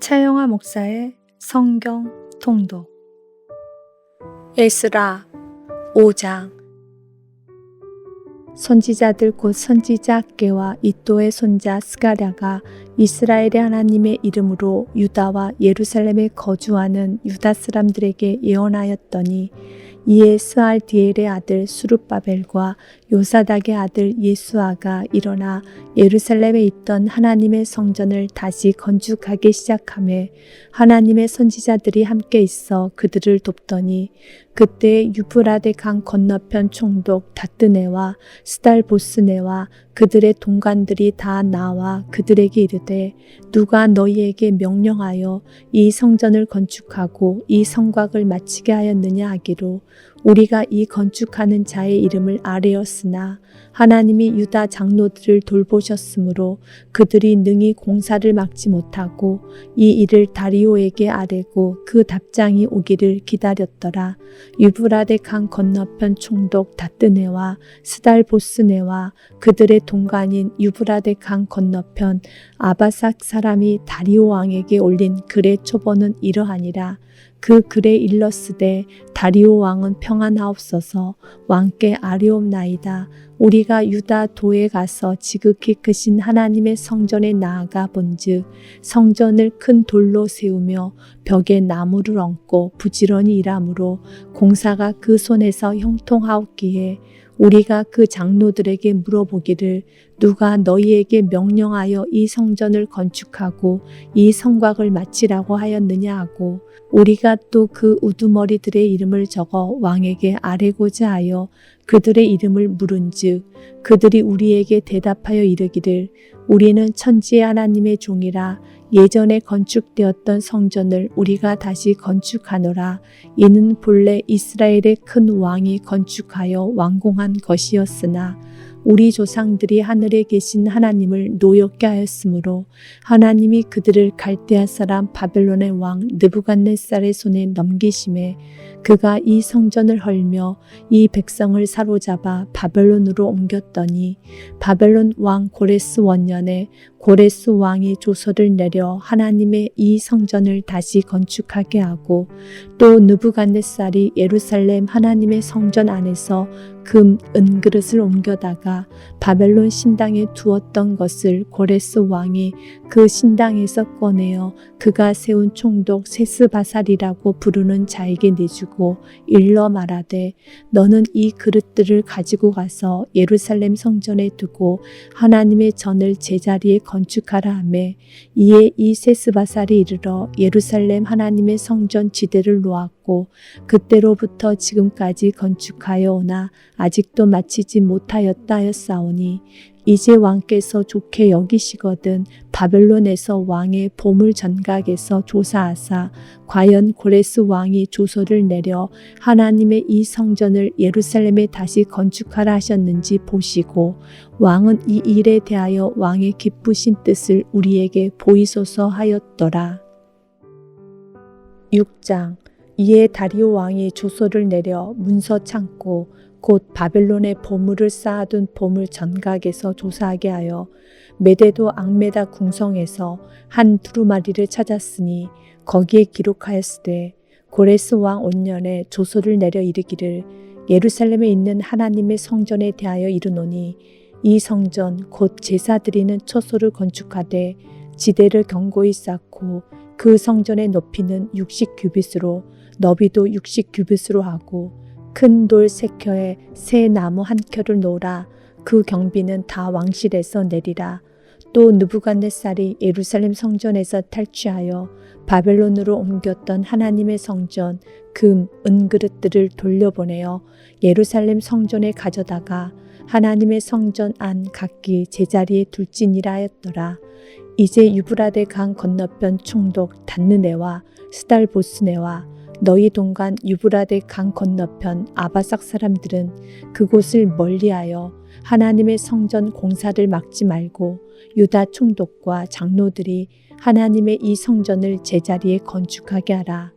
차영화 목사의 성경 통독. 에스라 5장. 선지자들 곧 선지자 학계와 이또의 손자 스가랴가 이스라엘의 하나님의 이름으로 유다와 예루살렘에 거주하는 유다 사람들에게 예언하였더니 이에 스알디엘의 아들 수룹바벨과 요사닥의 아들 예수아가 일어나 예루살렘에 있던 하나님의 성전을 다시 건축하기 시작하며 하나님의 선지자들이 함께 있어 그들을 돕더니 그때 유브라데 강 건너편 총독 다뜨네와 스달보스네와 그들의 동관들이 다 나와 그들에게 이르되 누가 너희에게 명령하여 이 성전을 건축하고 이 성곽을 마치게 하였느냐 하기로 우리가 이 건축하는 자의 이름을 아뢰었으나 하나님이 유다 장로들을 돌보셨으므로 그들이 능히 공사를 막지 못하고 이 일을 다리오에게 아뢰고 그 답장이 오기를 기다렸더라. 유브라데 강 건너편 총독 다뜨네와 스달보스네와 그들의 동관인 유브라데 강 건너편 아바삭 사람이 다리오 왕에게 올린 글의 초본은 이러하니라. 그 글에 일렀으되 다리오 왕은 평안하옵소서 왕께 아뢰옵나이다. 우리가 유다 도에 가서 지극히 크신 하나님의 성전에 나아가 본즉 성전을 큰 돌로 세우며 벽에 나무를 얹고 부지런히 일하므로 공사가 그 손에서 형통하옵기에 우리가 그 장로들에게 물어보기를 누가 너희에게 명령하여 이 성전을 건축하고 이 성곽을 마치라고 하였느냐 하고 우리가 또 그 우두머리들의 이름을 적어 왕에게 아뢰고자 하여 그들의 이름을 물은즉 그들이 우리에게 대답하여 이르기를 우리는 천지의 하나님의 종이라 예전에 건축되었던 성전을 우리가 다시 건축하노라. 이는 본래 이스라엘의 큰 왕이 건축하여 완공한 것이었으나 우리 조상들이 하늘에 계신 하나님을 노엽게 하였으므로 하나님이 그들을 갈대아 사람 바벨론의 왕 느부갓네살의 손에 넘기심에 그가 이 성전을 헐며 이 백성을 사로잡아 바벨론으로 옮겼더니 바벨론 왕 고레스 원년에 고레스 왕이 조서를 내려 하나님의 이 성전을 다시 건축하게 하고 또 느부갓네살이 예루살렘 하나님의 성전 안에서 금, 은그릇을 옮겨다가 바벨론 신당에 두었던 것을 고레스 왕이 그 신당에서 꺼내어 그가 세운 총독 세스바살이라고 부르는 자에게 내주고 일러 말하되 너는 이 그릇들을 가지고 가서 예루살렘 성전에 두고 하나님의 전을 제자리에 건축하라 하매 이에 이 세스바살이 이르러 예루살렘 하나님의 성전 지대를 놓았고 그때로부터 지금까지 건축하여 오나 아직도 마치지 못하였다 하였사오니 이제 왕께서 좋게 여기시거든 바벨론에서 왕의 보물 전각에서 조사하사 과연 고레스 왕이 조서를 내려 하나님의 이 성전을 예루살렘에 다시 건축하라 하셨는지 보시고 왕은 이 일에 대하여 왕의 기쁘신 뜻을 우리에게 보이소서 하였더라. 6장 이에 다리오 왕이 조서를 내려 문서 창고 곧 바벨론의 보물을 쌓아둔 보물 전각에서 조사하게 하여 메데도 앙메다 궁성에서 한 두루마리를 찾았으니 거기에 기록하였으되 고레스 왕 온년에 조서를 내려 이르기를 예루살렘에 있는 하나님의 성전에 대하여 이르노니 이 성전 곧 제사 드리는 처소를 건축하되 지대를 견고히 쌓고 그 성전의 높이는 60 규빗으로 너비도 60 규빗으로 하고 큰 돌 세 켜에 새 나무 한 켜를 놓으라. 그 경비는 다 왕실에서 내리라. 또 느부갓네살이 예루살렘 성전에서 탈취하여 바벨론으로 옮겼던 하나님의 성전 금 은그릇들을 돌려보내어 예루살렘 성전에 가져다가 하나님의 성전 안 각기 제자리에 둘지니라 하였더라. 이제 유브라데 강 건너편 총독 단느네와 스달보스네와 너희 동간 유브라데 강 건너편 아바삭 사람들은 그곳을 멀리하여 하나님의 성전 공사를 막지 말고 유다 총독과 장로들이 하나님의 이 성전을 제자리에 건축하게 하라.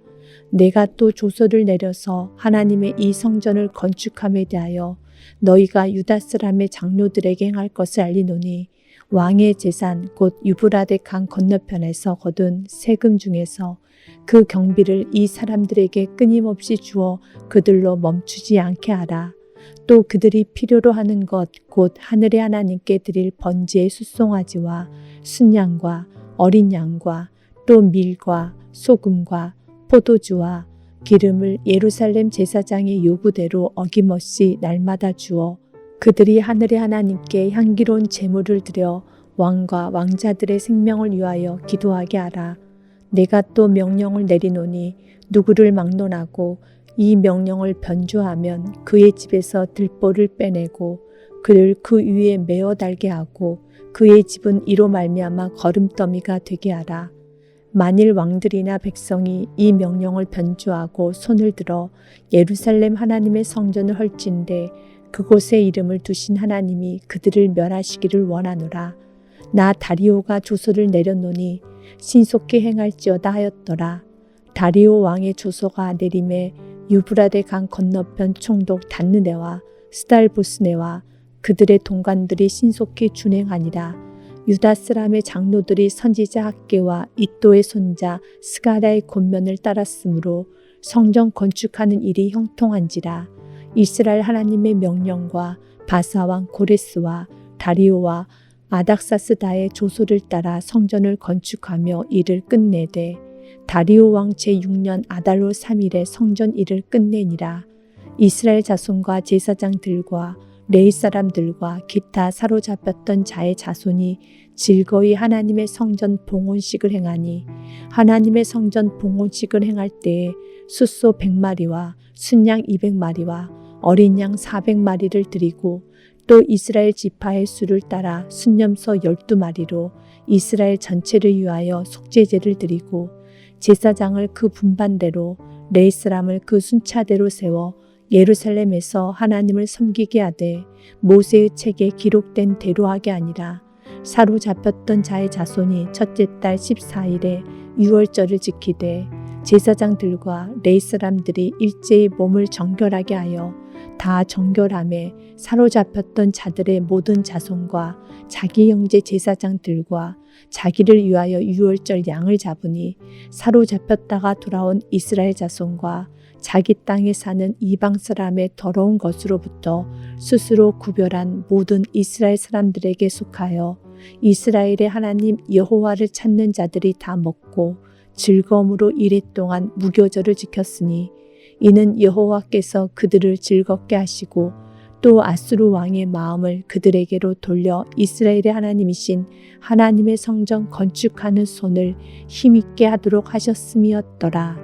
내가 또 조서를 내려서 하나님의 이 성전을 건축함에 대하여 너희가 유다 사람의 장로들에게 행할 것을 알리노니 왕의 재산 곧 유브라데 강 건너편에서 거둔 세금 중에서 그 경비를 이 사람들에게 끊임없이 주어 그들로 멈추지 않게 하라. 또 그들이 필요로 하는 것 곧 하늘의 하나님께 드릴 번제의 숫송아지와 순양과 어린 양과 또 밀과 소금과 포도주와 기름을 예루살렘 제사장의 요구대로 어김없이 날마다 주어 그들이 하늘의 하나님께 향기로운 제물을 드려 왕과 왕자들의 생명을 위하여 기도하게 하라. 내가 또 명령을 내리노니 누구를 막론하고 이 명령을 변조하면 그의 집에서 들보를 빼내고 그를 그 위에 메어 달게 하고 그의 집은 이로 말미암아 거름더미가 되게 하라. 만일 왕들이나 백성이 이 명령을 변조하고 손을 들어 예루살렘 하나님의 성전을 헐진대 그곳에 이름을 두신 하나님이 그들을 멸하시기를 원하노라. 나 다리오가 조서를 내렸노니 신속히 행할지어다 하였더라. 다리오 왕의 조서가 내림에 유브라데 강 건너편 총독 단느네와 스달보스네와 그들의 동관들이 신속히 준행하니라. 유다 스람의 장로들이 선지자 학계와 이또의 손자 스가랴의 권면을 따랐으므로 성전 건축하는 일이 형통한지라. 이스라엘 하나님의 명령과 바사왕 고레스와 다리오와 아닥사스다의 조소를 따라 성전을 건축하며 일을 끝내되 다리오 왕 제6년 아달로 3일에 성전 일을 끝내니라. 이스라엘 자손과 제사장들과 레이 사람들과 기타 사로잡혔던 자의 자손이 즐거이 하나님의 성전 봉헌식을 행하니 하나님의 성전 봉헌식을 행할 때에 숫소 100마리와 순양 200마리와 어린 양 400마리를 드리고 또 이스라엘 지파의 수를 따라 순념소 12마리로 이스라엘 전체를 위하여 속죄제를 드리고 제사장을 그 분반대로 레이 사람을 그 순차대로 세워 예루살렘에서 하나님을 섬기게 하되 모세의 책에 기록된 대로 하게 아니라 사로잡혔던 자의 자손이 첫째 달 14일에 유월절을 지키되 제사장들과 레이 사람들이 일제히 몸을 정결하게 하여 다 정결함에 사로잡혔던 자들의 모든 자손과 자기 형제 제사장들과 자기를 위하여 유월절 양을 잡으니 사로잡혔다가 돌아온 이스라엘 자손과 자기 땅에 사는 이방 사람의 더러운 것으로부터 스스로 구별한 모든 이스라엘 사람들에게 속하여 이스라엘의 하나님 여호와를 찾는 자들이 다 먹고 즐거움으로 이랫 동안 무교절을 지켰으니 이는 여호와께서 그들을 즐겁게 하시고 또 아수르 왕의 마음을 그들에게로 돌려 이스라엘의 하나님이신 하나님의 성전 건축하는 손을 힘있게 하도록 하셨음이었더라.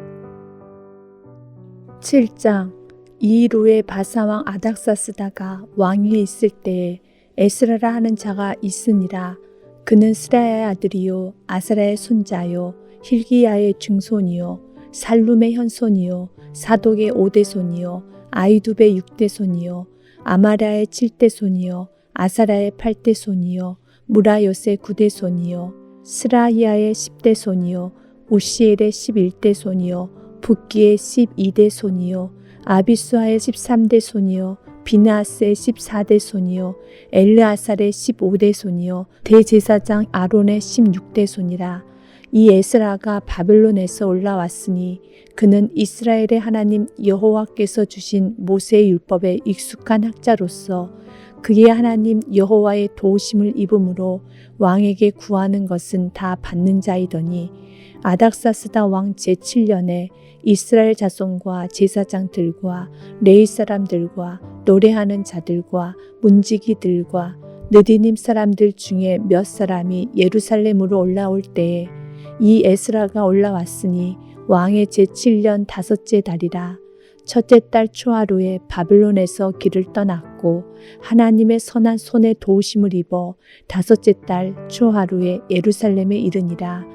7장 이일 후에 바사왕 아닥사스다가 왕위에 있을 때에 에스라라 하는 자가 있으니라 그는 스라야의 아들이요 아사라의 손자요 힐기야의 증손이요 살룸의 현손이요 사독의 오대손이요 아이두베의 육대손이요 아마라의 칠대손이요 아사라의 팔대손이요 무라요스의 구대손이요 스라히아의 십대손이요 우시엘의 십일대손이요 붓기의 십이대 손이요 아비수아의 십삼대 손이요 비나스의 십사대 손이요 엘르아살의 십오대 손이요 대제사장 아론의 십육대 손이라 이 에스라가 바벨론에서 올라왔으니 그는 이스라엘의 하나님 여호와께서 주신 모세의 율법에 익숙한 학자로서 그의 하나님 여호와의 도우심을 입음으로 왕에게 구하는 것은 다 받는 자이더니 아닥사스다 왕 제7년에 이스라엘 자손과 제사장들과 레이 사람들과 노래하는 자들과 문지기들과 느디님 사람들 중에 몇 사람이 예루살렘으로 올라올 때에 이 에스라가 올라왔으니 왕의 제7년 다섯째 달이라 첫째 달 초하루에 바벨론에서 길을 떠났고 하나님의 선한 손에 도우심을 입어 다섯째 달 초하루에 예루살렘에 이르니라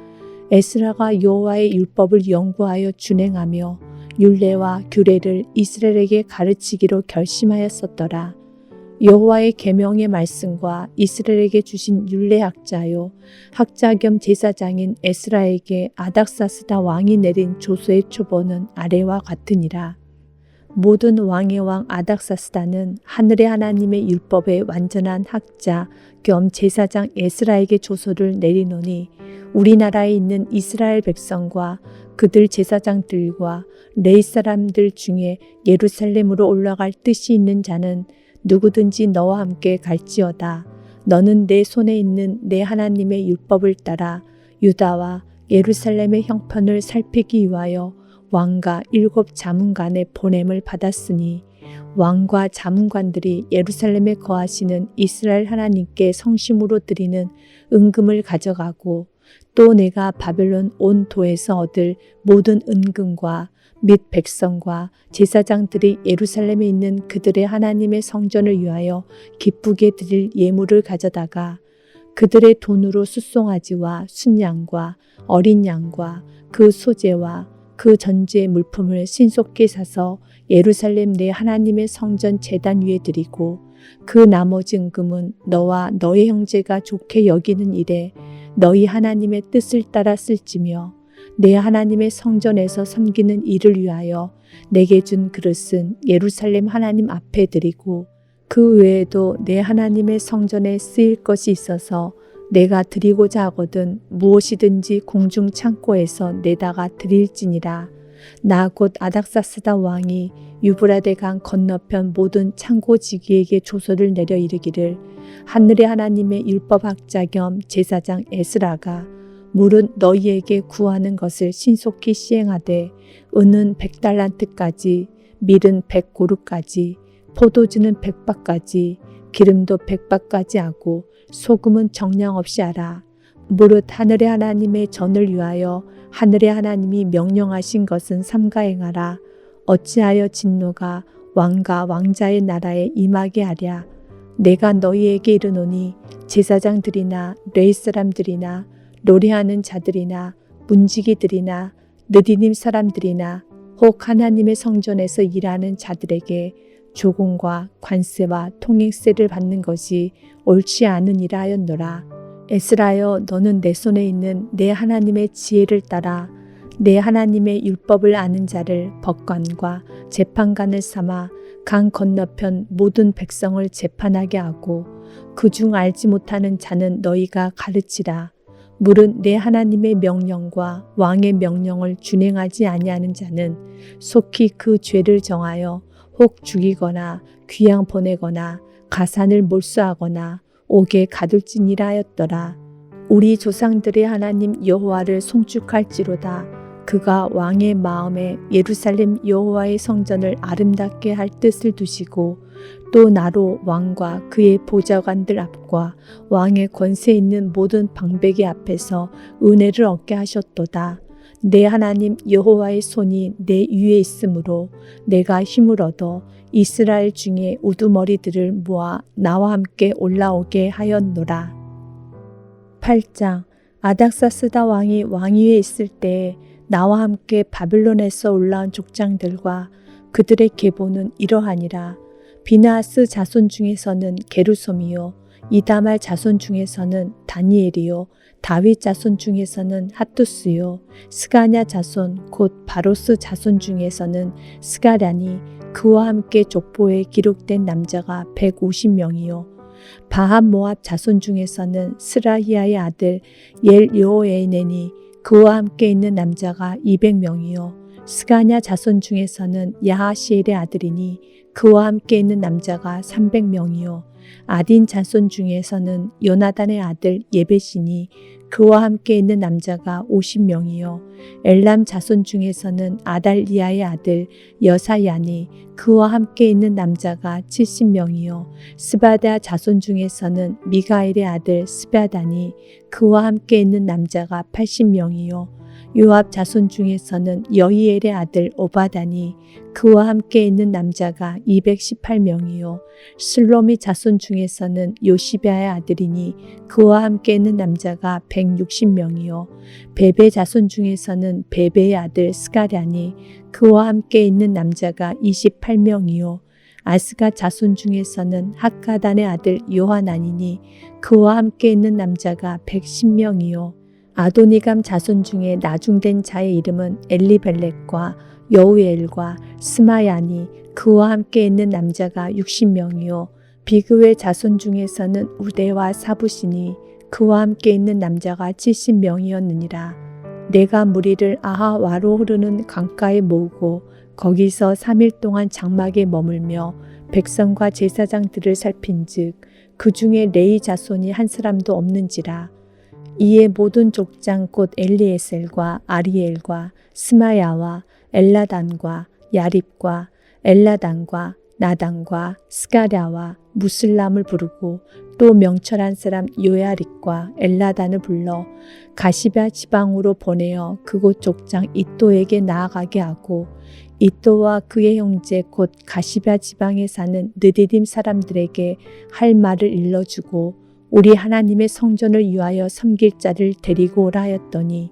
에스라가 여호와의 율법을 연구하여 준행하며 율례와 규례를 이스라엘에게 가르치기로 결심하였었더라. 여호와의 계명의 말씀과 이스라엘에게 주신 율례 학자요 학자 겸 제사장인 에스라에게 아닥사스다 왕이 내린 조서의 초보는 아래와 같으니라. 모든 왕의 왕 아닥사스다는 하늘의 하나님의 율법의 완전한 학자 겸 제사장 에스라에게 조서를 내리노니 우리나라에 있는 이스라엘 백성과 그들 제사장들과 레이 사람들 중에 예루살렘으로 올라갈 뜻이 있는 자는 누구든지 너와 함께 갈지어다. 너는 내 손에 있는 내 하나님의 율법을 따라 유다와 예루살렘의 형편을 살피기 위하여 왕과 일곱 자문관의 보냄을 받았으니 왕과 자문관들이 예루살렘에 거하시는 이스라엘 하나님께 성심으로 드리는 은금을 가져가고 또 내가 바벨론 온 도에서 얻을 모든 은금과 및 백성과 제사장들이 예루살렘에 있는 그들의 하나님의 성전을 위하여 기쁘게 드릴 예물을 가져다가 그들의 돈으로 숫송아지와 순양과 어린 양과 그 소재와 그 전제의 물품을 신속히 사서 예루살렘 내 하나님의 성전 재단 위에 드리고 그 나머지 은금은 너와 너의 형제가 좋게 여기는 일에 너희 하나님의 뜻을 따라 쓸지며 내 하나님의 성전에서 섬기는 일을 위하여 내게 준 그릇은 예루살렘 하나님 앞에 드리고 그 외에도 내 하나님의 성전에 쓰일 것이 있어서 내가 드리고자 하거든 무엇이든지 공중 창고에서 내다가 드릴지니라. 나 곧 아닥사스다 왕이 유브라데 강 건너편 모든 창고 지기에게 조서를 내려 이르기를 하늘의 하나님의 율법학자 겸 제사장 에스라가 물은 너희에게 구하는 것을 신속히 시행하되 은은 백달란트까지 밀은 백고루까지 포도주는 백박까지 기름도 백박까지 하고 소금은 정량 없이 하라. 무릇 하늘의 하나님의 전을 위하여 하늘의 하나님이 명령하신 것은 삼가 행하라. 어찌하여 진노가 왕과 왕자의 나라에 임하게 하랴. 내가 너희에게 이르노니 제사장들이나 레이 사람들이나 노래하는 자들이나 문지기들이나 느디님 사람들이나 혹 하나님의 성전에서 일하는 자들에게 조공과 관세와 통행세를 받는 것이 옳지 않으니라 하였노라. 에스라여 너는 내 손에 있는 내 하나님의 지혜를 따라 내 하나님의 율법을 아는 자를 법관과 재판관을 삼아 강 건너편 모든 백성을 재판하게 하고 그중 알지 못하는 자는 너희가 가르치라. 물은 내 하나님의 명령과 왕의 명령을 준행하지 아니하는 자는 속히 그 죄를 정하여 혹 죽이거나 귀양 보내거나 가산을 몰수하거나 옥에 가둘지니라 하였더라. 우리 조상들의 하나님 여호와를 송축할지로다. 그가 왕의 마음에 예루살렘 여호와의 성전을 아름답게 할 뜻을 두시고 또 나로 왕과 그의 보좌관들 앞과 왕의 권세 있는 모든 방백의 앞에서 은혜를 얻게 하셨도다. 내 하나님 여호와의 손이 내 위에 있으므로 내가 힘을 얻어 이스라엘 중에 우두머리들을 모아 나와 함께 올라오게 하였노라. 8장 아닥사스다 왕이 왕위에 있을 때에 나와 함께 바빌론에서 올라온 족장들과 그들의 계보는 이러하니라. 비나스 자손 중에서는 게루솜이요 이다말 자손 중에서는 다니엘이요 다윗 자손 중에서는 핫투스요 스가냐 자손 곧 바로스 자손 중에서는 스가랴니 그와 함께 족보에 기록된 남자가 150명이요. 바한 모압 자손 중에서는 스라히아의 아들 엘 요에네니 그와 함께 있는 남자가 200명이요. 스가냐 자손 중에서는 야하시엘의 아들이니 그와 함께 있는 남자가 300명이요. 아딘 자손 중에서는 요나단의 아들 예베시니 그와 함께 있는 남자가 50명이요. 엘람 자손 중에서는 아달리아의 아들 여사야니 그와 함께 있는 남자가 70명이요. 스바다 자손 중에서는 미가엘의 아들 스바다니 그와 함께 있는 남자가 80명이요 요압 자손 중에서는 여이엘의 아들 오바다니 그와 함께 있는 남자가 218명이요. 슬로미 자손 중에서는 요시베아의 아들이니 그와 함께 있는 남자가 160명이요. 베베 자손 중에서는 베베의 아들 스가랴니 그와 함께 있는 남자가 28명이요. 아스가 자손 중에서는 학가단의 아들 요하나니니 그와 함께 있는 남자가 110명이요 아도니감 자손 중에 나중된 자의 이름은 엘리벨렉과 여우엘과 스마야니 그와 함께 있는 남자가 60명이요. 비그의 자손 중에서는 우대와 사부시니 그와 함께 있는 남자가 70명이었느니라. 내가 무리를 아하와로 흐르는 강가에 모으고 거기서 3일 동안 장막에 머물며 백성과 제사장들을 살핀즉 그 중에 레이 자손이 한 사람도 없는지라 이에 모든 족장 곧 엘리에셀과 아리엘과 스마야와 엘라단과 야립과 엘라단과 나단과 스가랴와 무슬람을 부르고 또 명철한 사람 요야릭과 엘라단을 불러 가시바 지방으로 보내어 그곳 족장 이또에게 나아가게 하고 이또와 그의 형제 곧 가시바 지방에 사는 느디딤 사람들에게 할 말을 일러주고 우리 하나님의 성전을 위하여 섬길 자를 데리고 오라 하였더니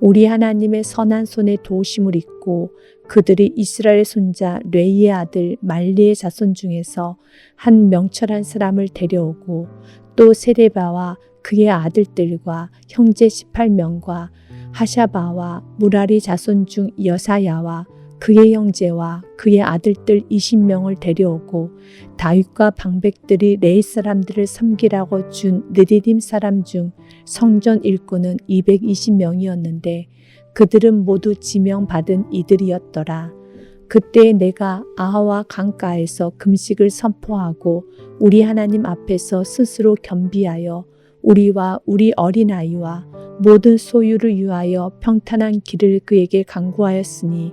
우리 하나님의 선한 손에 도우심을 입고 그들이 이스라엘 손자 레이의 아들 말리의 자손 중에서 한 명철한 사람을 데려오고 또 세레바와 그의 아들들과 형제 18명과 하샤바와 무라리 자손 중 여사야와 그의 형제와 그의 아들들 20명을 데려오고 다윗과 방백들이 레이 사람들을 섬기라고 준 느디딤 사람 중 성전 일꾼은 220명이었는데 그들은 모두 지명받은 이들이었더라. 그때 내가 아하와 강가에서 금식을 선포하고 우리 하나님 앞에서 스스로 겸비하여 우리와 우리 어린아이와 모든 소유를 위하여 평탄한 길을 그에게 강구하였으니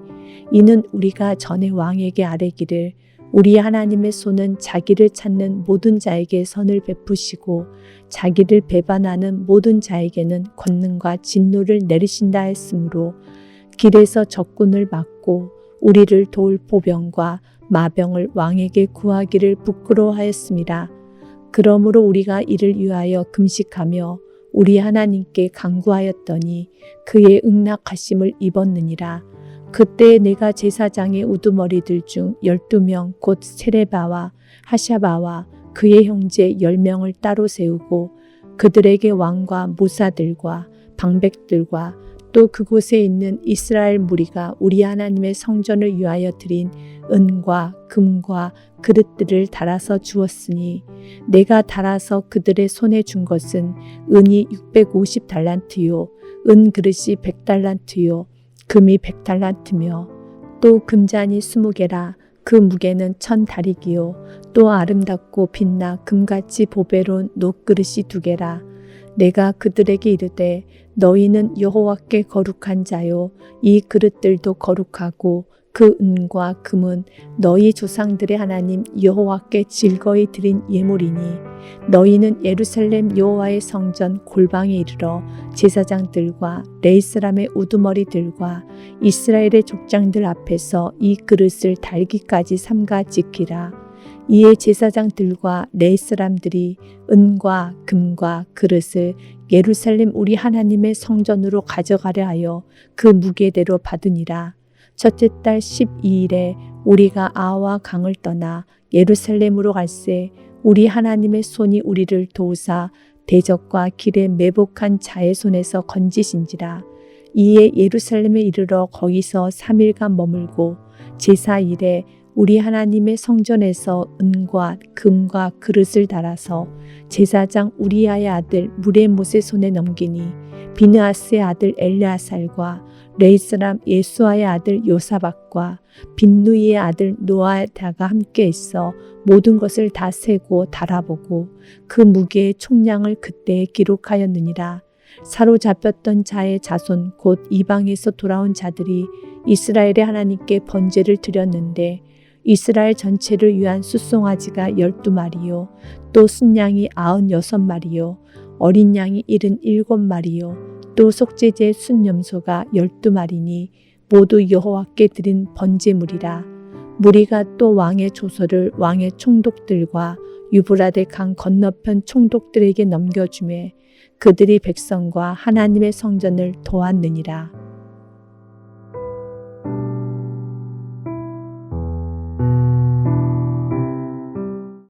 이는 우리가 전에 왕에게 아뢰기를 우리 하나님의 손은 자기를 찾는 모든 자에게 선을 베푸시고 자기를 배반하는 모든 자에게는 권능과 진노를 내리신다 했으므로 길에서 적군을 막고 우리를 도울 보병과 마병을 왕에게 구하기를 부끄러워하였습니다. 그러므로 우리가 이를 위하여 금식하며 우리 하나님께 간구하였더니 그의 응낙하심을 입었느니라. 그때 내가 제사장의 우두머리들 중 열두 명 곧 세레바와 하샤바와 그의 형제 열 명을 따로 세우고 그들에게 왕과 모사들과 방백들과 또 그곳에 있는 이스라엘 무리가 우리 하나님의 성전을 위하여 드린 은과 금과 그릇들을 달아서 주었으니 내가 달아서 그들의 손에 준 것은 은이 650 달란트요 은 그릇이 100 달란트요 금이 100 달란트며 또 금잔이 20개라 그 무게는 천 다리기요 또 아름답고 빛나 금같이 보배로운 녹그릇이 두 개라. 내가 그들에게 이르되 너희는 여호와께 거룩한 자요. 이 그릇들도 거룩하고 그 은과 금은 너희 조상들의 하나님 여호와께 즐거이 드린 예물이니 너희는 예루살렘 여호와의 성전 골방에 이르러 제사장들과 레이스람의 우두머리들과 이스라엘의 족장들 앞에서 이 그릇을 달기까지 삼가 지키라 이에 제사장들과 레이스람들이 은과 금과 그릇을 예루살렘 우리 하나님의 성전으로 가져가려 하여 그 무게대로 받으니라. 첫째 달 12일에 우리가 아와 강을 떠나 예루살렘으로 갈새 우리 하나님의 손이 우리를 도우사 대적과 길에 매복한 자의 손에서 건지신지라. 이에 예루살렘에 이르러 거기서 3일간 머물고 제사일에 우리 하나님의 성전에서 은과 금과 그릇을 달아서 제사장 우리아의 아들 무레못의 손에 넘기니 비느아스의 아들 엘리아살과 레이스람 예수아의 아들 요사박과 빈누이의 아들 노아다가 함께 있어 모든 것을 다 세고 달아보고 그 무게의 총량을 그때 기록하였느니라. 사로잡혔던 자의 자손 곧 이방에서 돌아온 자들이 이스라엘의 하나님께 번제를 드렸는데 이스라엘 전체를 위한 숫송아지가 열두 마리요 또 순양이 아흔 여섯 마리요 어린 양이 일흔 일곱 마리요 또 속죄제 순염소가 열두 마리니 모두 여호와께 드린 번제물이라 무리가 또 왕의 조서를 왕의 총독들과 유브라데 강 건너편 총독들에게 넘겨주매 그들이 백성과 하나님의 성전을 도왔느니라.